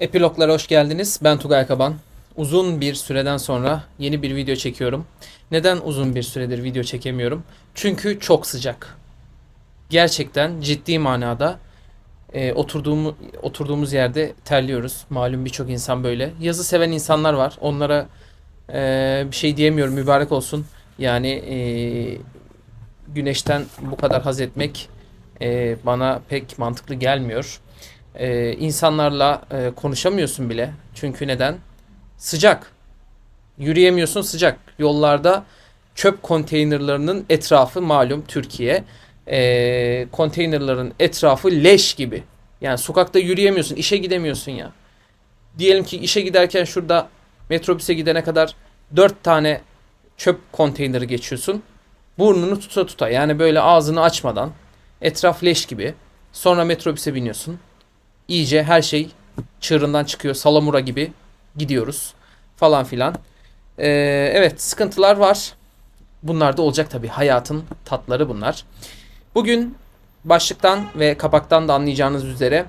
Epiloglara hoş geldiniz. Ben Tugay Kaban. Uzun bir süreden sonra yeni bir video çekiyorum. Neden uzun bir süredir video çekemiyorum? Çünkü çok sıcak. Gerçekten ciddi manada e, oturduğumuz oturduğumuz yerde terliyoruz. Malum birçok insan böyle. Yazı seven insanlar var. Onlara e, bir şey diyemiyorum. Mübarek olsun. Yani e, güneşten bu kadar haz etmek e, bana pek mantıklı gelmiyor. E, insanlarla e, konuşamıyorsun bile. Çünkü neden? Sıcak. Yürüyemiyorsun sıcak. Yollarda çöp konteynerlarının etrafı malum Türkiye. E, konteynerların etrafı leş gibi. Yani sokakta yürüyemiyorsun, işe gidemiyorsun ya. Diyelim ki işe giderken şurada metrobüse gidene kadar dört tane çöp konteyneri geçiyorsun. Burnunu tuta tuta yani böyle ağzını açmadan etraf leş gibi. Sonra metrobüse biniyorsun. İyice her şey çığırından çıkıyor. Salamura gibi gidiyoruz falan filan. Ee, evet sıkıntılar var. Bunlar da olacak tabii. Hayatın tatları bunlar. Bugün başlıktan ve kapaktan da anlayacağınız üzere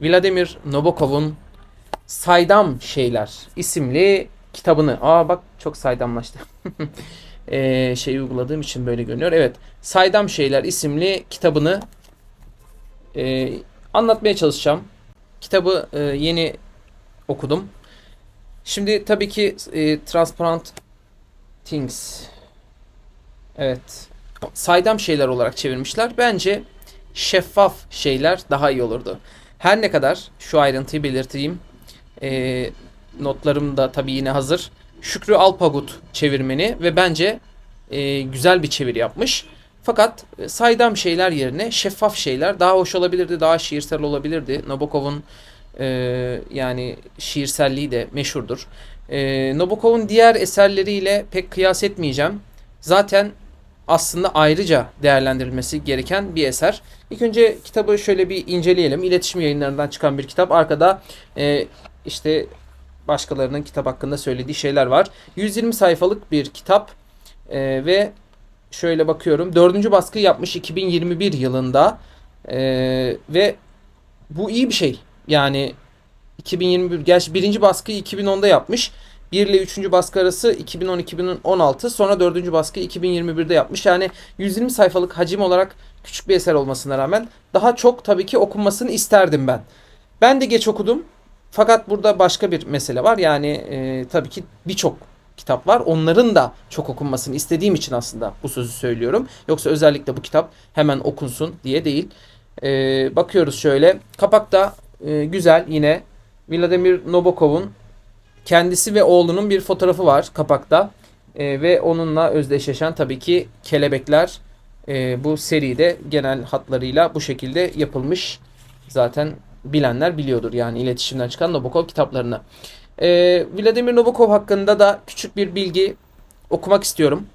Vladimir Nabokov'un Saydam Şeyler isimli kitabını. Aa bak çok saydamlaştı. Ee, şey uyguladığım için böyle görünüyor. Evet. Saydam Şeyler isimli kitabını e, anlatmaya çalışacağım. Kitabı e, yeni okudum. Şimdi tabii ki e, Transparent Things evet saydam şeyler olarak çevirmişler. Bence şeffaf şeyler daha iyi olurdu. Her ne kadar şu ayrıntıyı belirteyim. E, notlarım da tabii yine hazır. Şükrü Alpagut çevirmeni ve bence e, güzel bir çeviri yapmış. Fakat e, saydam şeyler yerine şeffaf şeyler daha hoş olabilirdi, daha şiirsel olabilirdi. Nabokov'un e, yani şiirselliği de meşhurdur. E, Nabokov'un diğer eserleriyle pek kıyas etmeyeceğim. Zaten aslında ayrıca değerlendirilmesi gereken bir eser. İlk önce kitabı şöyle bir inceleyelim. İletişim yayınlarından çıkan bir kitap. Arkada e, işte başkalarının kitap hakkında söylediği şeyler var. 120 sayfalık bir kitap e, ve şöyle bakıyorum. Dördüncü baskı yapmış 2021 yılında e, ve bu iyi bir şey. Yani 2021 gerçi birinci baskıyı 2010'da yapmış. 1 ile 3. baskı arası 2010-2016 sonra 4. baskı 2021'de yapmış. Yani 120 sayfalık hacim olarak küçük bir eser olmasına rağmen daha çok tabii ki okunmasını isterdim ben. Ben de geç okudum. Fakat burada başka bir mesele var. Yani e, tabii ki birçok kitap var. Onların da çok okunmasını istediğim için aslında bu sözü söylüyorum. Yoksa özellikle bu kitap hemen okunsun diye değil. E, bakıyoruz şöyle. Kapakta e, güzel yine Vladimir Nabokov'un kendisi ve oğlunun bir fotoğrafı var kapakta. E, ve onunla özdeşleşen tabii ki kelebekler e, bu seride genel hatlarıyla bu şekilde yapılmış. Zaten bilenler biliyordur yani iletişimden çıkan Nabokov kitaplarını. E, Vladimir Nabokov hakkında da küçük bir bilgi okumak istiyorum.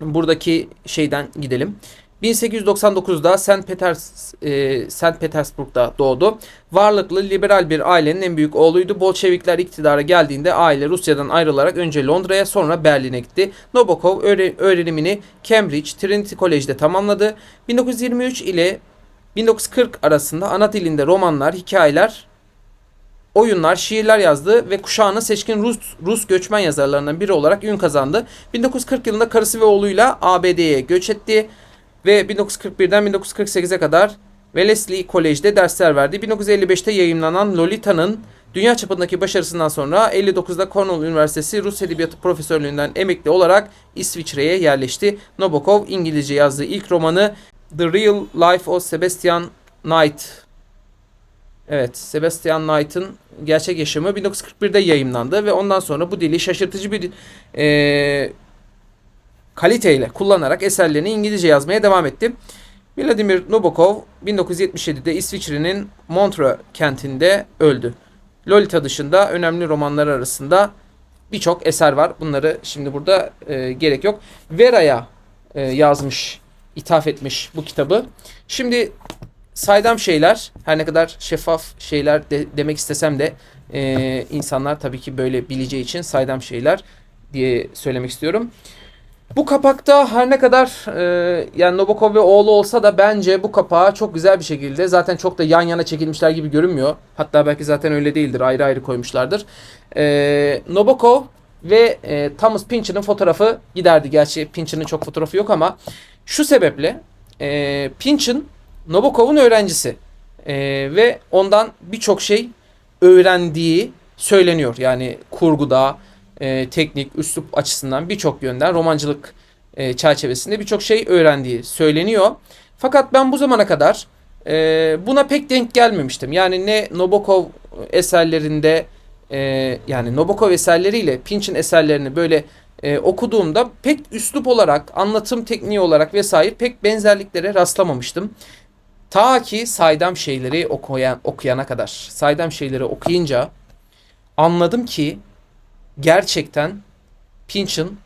Buradaki şeyden gidelim. 1899'da St. Peters, e, St. Petersburg'da doğdu. Varlıklı liberal bir ailenin en büyük oğluydu. Bolşevikler iktidara geldiğinde aile Rusya'dan ayrılarak önce Londra'ya sonra Berlin'e gitti. Nabokov öğre- öğrenimini Cambridge Trinity College'de tamamladı. 1923 ile 1940 arasında ana dilinde romanlar, hikayeler, oyunlar, şiirler yazdı ve kuşağının seçkin Rus, Rus göçmen yazarlarından biri olarak ün kazandı. 1940 yılında karısı ve oğluyla ABD'ye göç etti ve 1941'den 1948'e kadar Wellesley College'de dersler verdi. 1955'te yayımlanan Lolita'nın dünya çapındaki başarısından sonra 59'da Cornell Üniversitesi Rus Edebiyatı Profesörlüğünden emekli olarak İsviçre'ye yerleşti. Nabokov İngilizce yazdığı ilk romanı The Real Life of Sebastian Knight. Evet, Sebastian Knight'ın gerçek yaşamı 1941'de yayımlandı ve ondan sonra bu dili şaşırtıcı bir e, kaliteyle kullanarak eserlerini İngilizce yazmaya devam etti. Vladimir Nabokov 1977'de İsviçre'nin Montreux kentinde öldü. Lolita dışında önemli romanlar arasında birçok eser var. Bunları şimdi burada e, gerek yok. Vera'ya e, yazmış, ithaf etmiş bu kitabı. Şimdi saydam şeyler, her ne kadar şeffaf şeyler de, demek istesem de e, insanlar tabii ki böyle bileceği için saydam şeyler diye söylemek istiyorum. Bu kapakta her ne kadar e, yani Nabokov ve oğlu olsa da bence bu kapağı çok güzel bir şekilde zaten çok da yan yana çekilmişler gibi görünmüyor. Hatta belki zaten öyle değildir ayrı ayrı koymuşlardır. E, Nabokov ve e, Thomas Pynchon'ın fotoğrafı giderdi. Gerçi Pynchon'ın çok fotoğrafı yok ama şu sebeple e, Pynchon Nabokov'un öğrencisi E, ve ondan birçok şey öğrendiği söyleniyor. Yani kurguda, e, teknik, üslup açısından birçok yönden romancılık e, çerçevesinde birçok şey öğrendiği söyleniyor. Fakat ben bu zamana kadar e, buna pek denk gelmemiştim. Yani ne Nabokov eserlerinde e, yani Nabokov eserleriyle Pynchon eserlerini böyle e, okuduğumda pek üslup olarak, anlatım tekniği olarak vesaire pek benzerliklere rastlamamıştım. Ta ki saydam şeyleri okuyan, okuyana kadar. Saydam şeyleri okuyunca anladım ki gerçekten Pynchon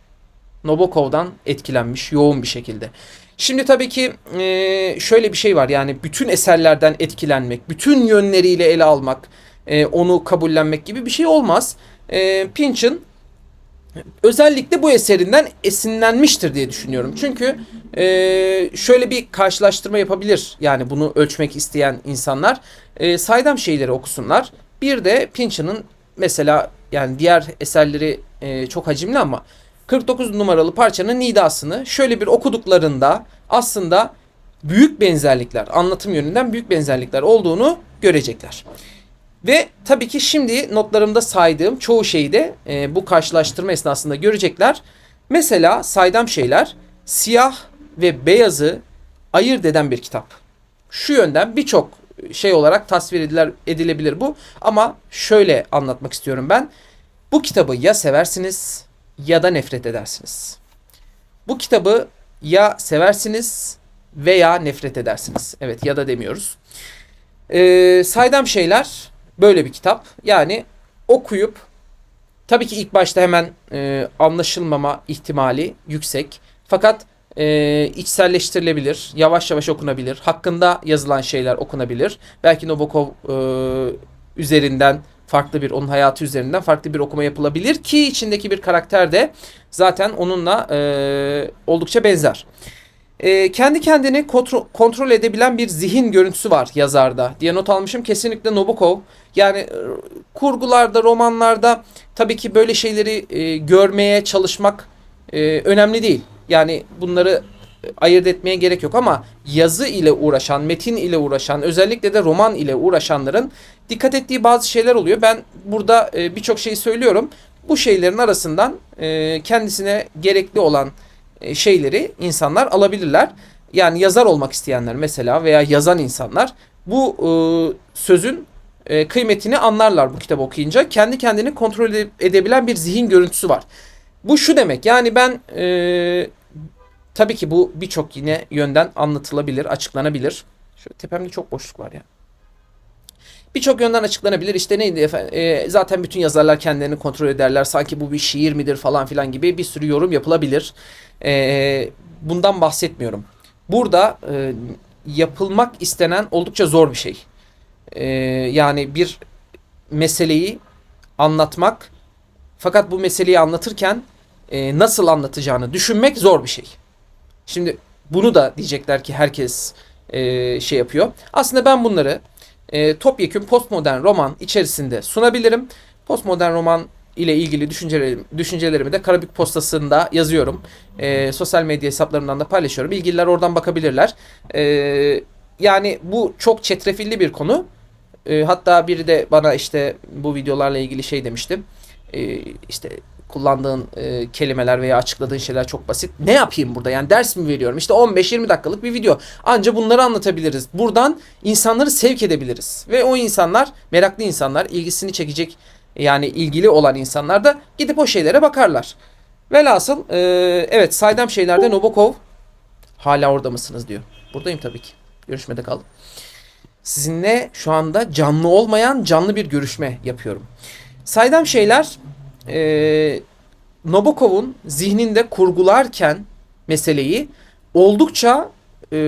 Nabokov'dan etkilenmiş yoğun bir şekilde. Şimdi tabii ki e, şöyle bir şey var yani bütün eserlerden etkilenmek, bütün yönleriyle ele almak, e, onu kabullenmek gibi bir şey olmaz. E, Pynchon özellikle bu eserinden esinlenmiştir diye düşünüyorum. Çünkü e, şöyle bir karşılaştırma yapabilir yani bunu ölçmek isteyen insanlar. E, saydam şeyleri okusunlar. Bir de Pynchon'ın mesela yani diğer eserleri e, çok hacimli ama 49 numaralı parçanın nidasını şöyle bir okuduklarında aslında büyük benzerlikler, anlatım yönünden büyük benzerlikler olduğunu görecekler. Ve tabii ki şimdi notlarımda saydığım çoğu şeyi de e, bu karşılaştırma esnasında görecekler. Mesela saydam şeyler siyah ve beyazı ayırt eden bir kitap. Şu yönden birçok şey olarak tasvir ediler, edilebilir bu. Ama şöyle anlatmak istiyorum ben. Bu kitabı ya seversiniz ya da nefret edersiniz. Bu kitabı ya seversiniz veya nefret edersiniz. Evet ya da demiyoruz. Ee, saydam şeyler böyle bir kitap. Yani okuyup tabii ki ilk başta hemen e, anlaşılmama ihtimali yüksek. Fakat e, içselleştirilebilir, yavaş yavaş okunabilir, hakkında yazılan şeyler okunabilir. Belki Nabokov e, üzerinden farklı bir, onun hayatı üzerinden farklı bir okuma yapılabilir ki içindeki bir karakter de zaten onunla e, oldukça benzer. E, kendi kendini kontrol, kontrol edebilen bir zihin görüntüsü var yazarda diye not almışım. Kesinlikle Nabokov. Yani e, kurgularda, romanlarda tabii ki böyle şeyleri e, görmeye çalışmak e, önemli değil. Yani bunları ayırt etmeye gerek yok ama yazı ile uğraşan, metin ile uğraşan, özellikle de roman ile uğraşanların dikkat ettiği bazı şeyler oluyor. Ben burada e, birçok şey söylüyorum. Bu şeylerin arasından e, kendisine gerekli olan e, şeyleri insanlar alabilirler. Yani yazar olmak isteyenler mesela veya yazan insanlar bu e, sözün e, kıymetini anlarlar bu kitabı okuyunca. Kendi kendini kontrol edebilen bir zihin görüntüsü var. Bu şu demek yani ben e, tabii ki bu birçok yine yönden anlatılabilir, açıklanabilir. Şu tepemde çok boşluk var ya. Birçok yönden açıklanabilir. İşte neydi efendim? E, zaten bütün yazarlar kendilerini kontrol ederler. Sanki bu bir şiir midir falan filan gibi bir sürü yorum yapılabilir. E, bundan bahsetmiyorum. Burada e, yapılmak istenen oldukça zor bir şey. E, yani bir meseleyi anlatmak fakat bu meseleyi anlatırken e, nasıl anlatacağını düşünmek zor bir şey. Şimdi bunu da diyecekler ki herkes e, şey yapıyor. Aslında ben bunları e, topyekün postmodern roman içerisinde sunabilirim. Postmodern roman ile ilgili düşüncelerimi, düşüncelerimi de Karabük Postası'nda yazıyorum. E, sosyal medya hesaplarımdan da paylaşıyorum. İlgililer oradan bakabilirler. E, yani bu çok çetrefilli bir konu. E, hatta biri de bana işte bu videolarla ilgili şey demişti. E, işte kullandığın e, kelimeler veya açıkladığın şeyler çok basit. Ne yapayım burada? Yani ders mi veriyorum? İşte 15-20 dakikalık bir video. Anca bunları anlatabiliriz. Buradan insanları sevk edebiliriz. Ve o insanlar, meraklı insanlar, ilgisini çekecek yani ilgili olan insanlar da gidip o şeylere bakarlar. Velhasıl e, evet saydam şeylerde Nabokov hala orada mısınız diyor. Buradayım tabii ki. Görüşmede kaldım. Sizinle şu anda canlı olmayan canlı bir görüşme yapıyorum. Saydam şeyler e, Nabokov'un zihninde kurgularken meseleyi oldukça e,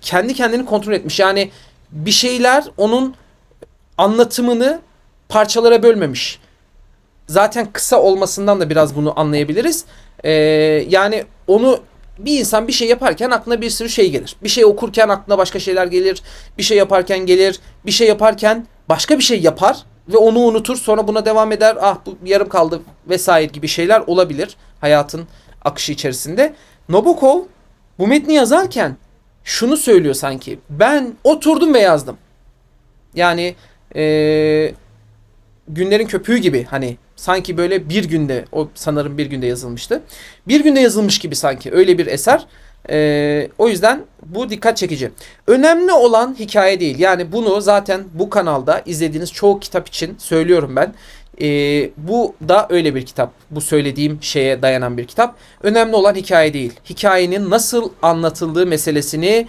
kendi kendini kontrol etmiş. Yani bir şeyler onun anlatımını parçalara bölmemiş. Zaten kısa olmasından da biraz bunu anlayabiliriz. E, yani onu bir insan bir şey yaparken aklına bir sürü şey gelir. Bir şey okurken aklına başka şeyler gelir. Bir şey yaparken gelir. Bir şey yaparken başka bir şey yapar ve onu unutur. Sonra buna devam eder. Ah bu yarım kaldı vesaire gibi şeyler olabilir hayatın akışı içerisinde. Nabokov bu metni yazarken şunu söylüyor sanki. Ben oturdum ve yazdım. Yani eee, günlerin köpüğü gibi hani sanki böyle bir günde o sanırım bir günde yazılmıştı. Bir günde yazılmış gibi sanki öyle bir eser. Eee, o yüzden bu dikkat çekici. Önemli olan hikaye değil. Yani bunu zaten bu kanalda izlediğiniz çoğu kitap için söylüyorum ben. Eee, bu da öyle bir kitap. Bu söylediğim şeye dayanan bir kitap. Önemli olan hikaye değil. Hikayenin nasıl anlatıldığı meselesini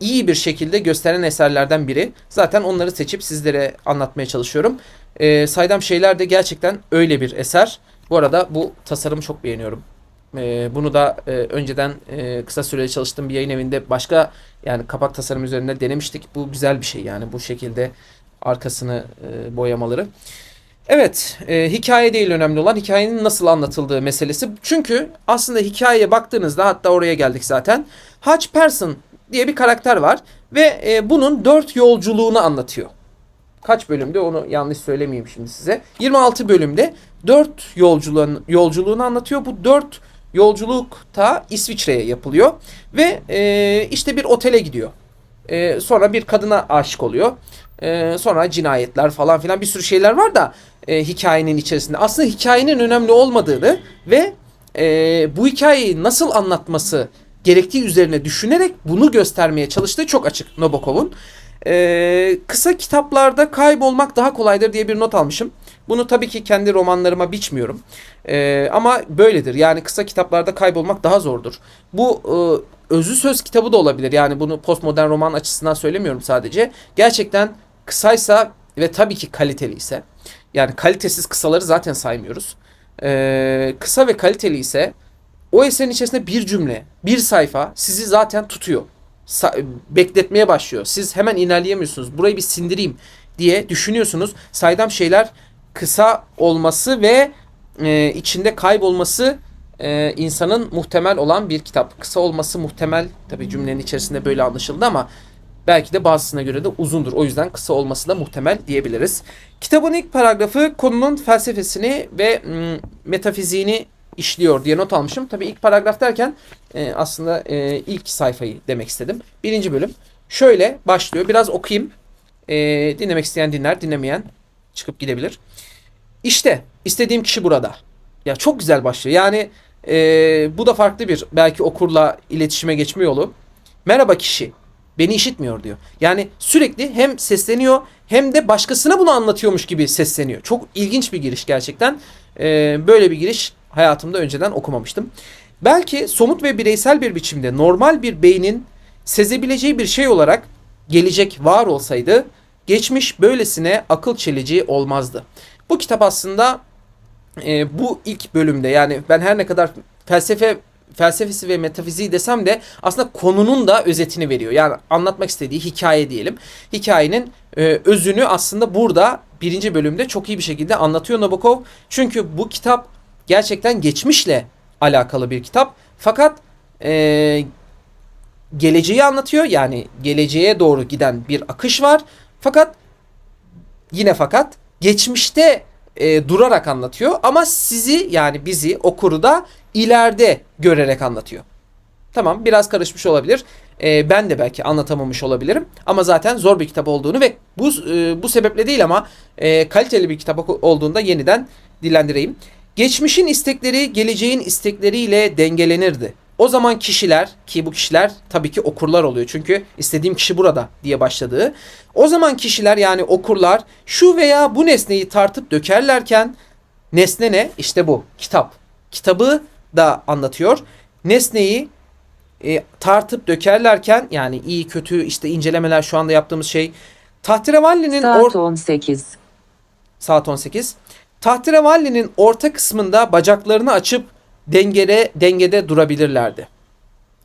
iyi bir şekilde gösteren eserlerden biri. Zaten onları seçip sizlere anlatmaya çalışıyorum. Ee, saydam şeyler de gerçekten öyle bir eser. Bu arada bu tasarımı çok beğeniyorum. Ee, bunu da e, önceden e, kısa süreli çalıştığım bir yayın evinde başka yani kapak tasarım üzerinde denemiştik. Bu güzel bir şey yani bu şekilde arkasını e, boyamaları. Evet, e, hikaye değil önemli olan hikayenin nasıl anlatıldığı meselesi. Çünkü aslında hikayeye baktığınızda hatta oraya geldik zaten. Hutch Person diye bir karakter var ve e, bunun dört yolculuğunu anlatıyor. Kaç bölümde onu yanlış söylemeyeyim şimdi size. 26 bölümde 4 yolculuğun, yolculuğunu anlatıyor. Bu 4 yolculukta İsviçre'ye yapılıyor. Ve e, işte bir otele gidiyor. E, sonra bir kadına aşık oluyor. E, sonra cinayetler falan filan bir sürü şeyler var da e, hikayenin içerisinde. Aslında hikayenin önemli olmadığını ve e, bu hikayeyi nasıl anlatması gerektiği üzerine düşünerek bunu göstermeye çalıştığı çok açık Nabokov'un. Ee, kısa kitaplarda kaybolmak daha kolaydır diye bir not almışım. Bunu tabii ki kendi romanlarıma biçmiyorum. Ee, ama böyledir. Yani kısa kitaplarda kaybolmak daha zordur. Bu e, özü söz kitabı da olabilir. Yani bunu postmodern roman açısından söylemiyorum sadece. Gerçekten kısaysa ve tabii ki kaliteli ise yani kalitesiz kısaları zaten saymıyoruz. Ee, kısa ve kaliteli ise o eserin içerisinde bir cümle, bir sayfa sizi zaten tutuyor. Sa- bekletmeye başlıyor. Siz hemen ilerleyemiyorsunuz. Burayı bir sindireyim diye düşünüyorsunuz. Saydam şeyler kısa olması ve e, içinde kaybolması e, insanın muhtemel olan bir kitap. Kısa olması muhtemel. Tabi cümlenin içerisinde böyle anlaşıldı ama belki de bazısına göre de uzundur. O yüzden kısa olması da muhtemel diyebiliriz. Kitabın ilk paragrafı konunun felsefesini ve metafiziğini işliyor diye not almışım. Tabii ilk paragraf derken e, aslında e, ilk sayfayı demek istedim. Birinci bölüm. Şöyle başlıyor. Biraz okuyayım. E, dinlemek isteyen dinler, dinlemeyen çıkıp gidebilir. İşte istediğim kişi burada. Ya çok güzel başlıyor. Yani e, bu da farklı bir belki okurla iletişime geçme yolu. Merhaba kişi. Beni işitmiyor diyor. Yani sürekli hem sesleniyor hem de başkasına bunu anlatıyormuş gibi sesleniyor. Çok ilginç bir giriş gerçekten. E, böyle bir giriş hayatımda önceden okumamıştım. Belki somut ve bireysel bir biçimde normal bir beynin sezebileceği bir şey olarak gelecek var olsaydı geçmiş böylesine akıl çelici olmazdı. Bu kitap aslında e, bu ilk bölümde yani ben her ne kadar felsefe felsefesi ve metafiziği desem de aslında konunun da özetini veriyor. Yani anlatmak istediği hikaye diyelim. Hikayenin e, özünü aslında burada birinci bölümde çok iyi bir şekilde anlatıyor Nabokov. Çünkü bu kitap gerçekten geçmişle alakalı bir kitap. Fakat e, geleceği anlatıyor. Yani geleceğe doğru giden bir akış var. Fakat yine fakat geçmişte e, durarak anlatıyor. Ama sizi yani bizi okuru da ileride görerek anlatıyor. Tamam biraz karışmış olabilir. E, ben de belki anlatamamış olabilirim. Ama zaten zor bir kitap olduğunu ve bu e, bu sebeple değil ama e, kaliteli bir kitap olduğunda yeniden dillendireyim. Geçmişin istekleri geleceğin istekleriyle dengelenirdi. O zaman kişiler ki bu kişiler tabii ki okurlar oluyor. Çünkü istediğim kişi burada diye başladığı. O zaman kişiler yani okurlar şu veya bu nesneyi tartıp dökerlerken nesne ne? İşte bu kitap. Kitabı da anlatıyor. Nesneyi e, tartıp dökerlerken yani iyi kötü işte incelemeler şu anda yaptığımız şey Tahterevalli'nin Saat or- 18. saat 18. Tahterevalli'nin orta kısmında bacaklarını açıp dengede dengede durabilirlerdi.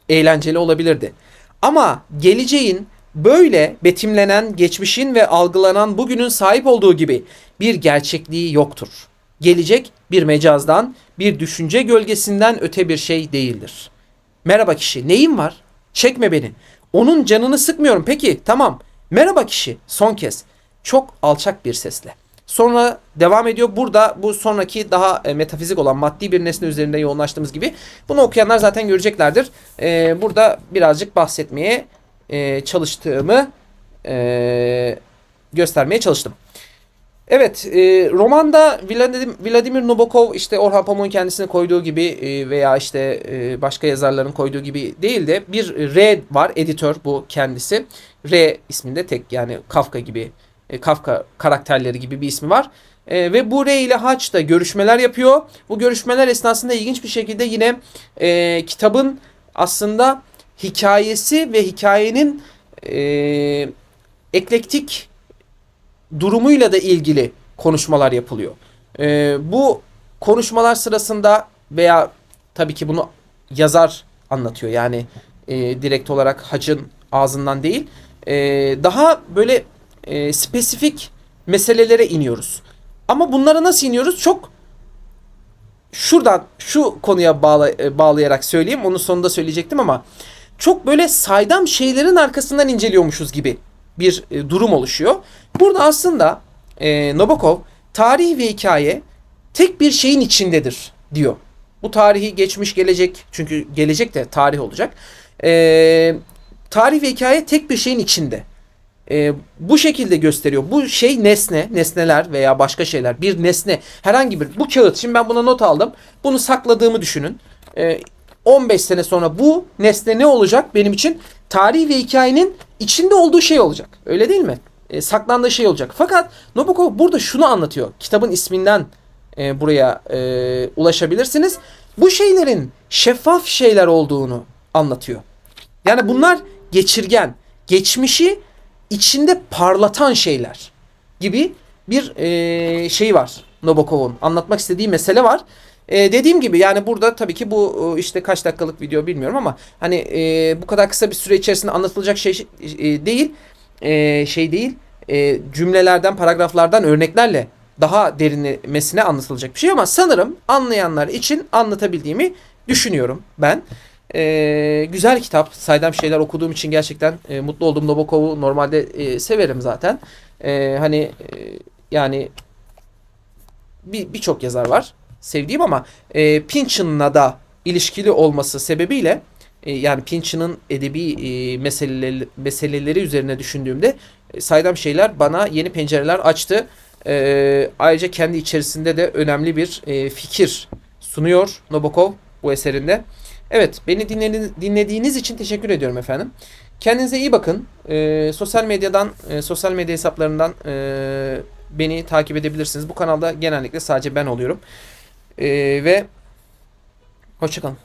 Eğlenceli olabilirdi. Ama geleceğin böyle betimlenen geçmişin ve algılanan bugünün sahip olduğu gibi bir gerçekliği yoktur. Gelecek bir mecazdan, bir düşünce gölgesinden öte bir şey değildir. Merhaba kişi. Neyin var? Çekme beni. Onun canını sıkmıyorum. Peki tamam. Merhaba kişi. Son kez. Çok alçak bir sesle. Sonra devam ediyor. Burada bu sonraki daha e, metafizik olan maddi bir nesne üzerinde yoğunlaştığımız gibi bunu okuyanlar zaten göreceklerdir. E, burada birazcık bahsetmeye e, çalıştığımı e, göstermeye çalıştım. Evet, e, romanda Vladimir, Nabokov işte Orhan Pamuk'un kendisine koyduğu gibi e, veya işte e, başka yazarların koyduğu gibi değil de bir R var, editör bu kendisi. R isminde tek yani Kafka gibi, e, Kafka karakterleri gibi bir ismi var. E, ve bu R ile Haç da görüşmeler yapıyor. Bu görüşmeler esnasında ilginç bir şekilde yine e, kitabın aslında hikayesi ve hikayenin e, eklektik durumuyla da ilgili konuşmalar yapılıyor. Ee, bu konuşmalar sırasında veya tabii ki bunu yazar anlatıyor yani e, direkt olarak hacın ağzından değil e, daha böyle e, spesifik meselelere iniyoruz. Ama bunlara nasıl iniyoruz? Çok şuradan şu konuya bağla, e, bağlayarak söyleyeyim. Onun sonunda söyleyecektim ama çok böyle saydam şeylerin arkasından inceliyormuşuz gibi bir e, durum oluşuyor. Burada aslında e, Nabokov tarih ve hikaye tek bir şeyin içindedir diyor. Bu tarihi geçmiş gelecek çünkü gelecek de tarih olacak. E, tarih ve hikaye tek bir şeyin içinde. E, bu şekilde gösteriyor. Bu şey nesne, nesneler veya başka şeyler bir nesne herhangi bir bu kağıt şimdi ben buna not aldım. Bunu sakladığımı düşünün. E, 15 sene sonra bu nesne ne olacak benim için? Tarih ve hikayenin içinde olduğu şey olacak. Öyle değil mi? E, saklandığı şey olacak. Fakat Nabokov burada şunu anlatıyor. Kitabın isminden e, buraya e, ulaşabilirsiniz. Bu şeylerin şeffaf şeyler olduğunu anlatıyor. Yani bunlar geçirgen, geçmişi içinde parlatan şeyler gibi bir e, şey var Nabokov'un. Anlatmak istediği mesele var. E, dediğim gibi yani burada tabii ki bu e, işte kaç dakikalık video bilmiyorum ama hani e, bu kadar kısa bir süre içerisinde anlatılacak şey e, değil. E, şey değil. E, cümlelerden, paragraflardan örneklerle daha derinlemesine anlatılacak bir şey ama sanırım anlayanlar için anlatabildiğimi düşünüyorum ben. E, güzel kitap. Saydam şeyler okuduğum için gerçekten e, mutlu oldum. Nabokov'u normalde e, severim zaten. E, hani e, yani bir birçok yazar var sevdiğim ama e, Pynchon'la da ilişkili olması sebebiyle e, yani Pynchon'ın edebi e, meseleleri, meseleleri üzerine düşündüğümde e, saydam şeyler bana yeni pencereler açtı. E, ayrıca kendi içerisinde de önemli bir e, fikir sunuyor Nabokov bu eserinde. Evet beni dinlediğiniz, için teşekkür ediyorum efendim. Kendinize iyi bakın. E, sosyal medyadan, e, sosyal medya hesaplarından e, beni takip edebilirsiniz. Bu kanalda genellikle sadece ben oluyorum. Ee, ve hoşçakalın.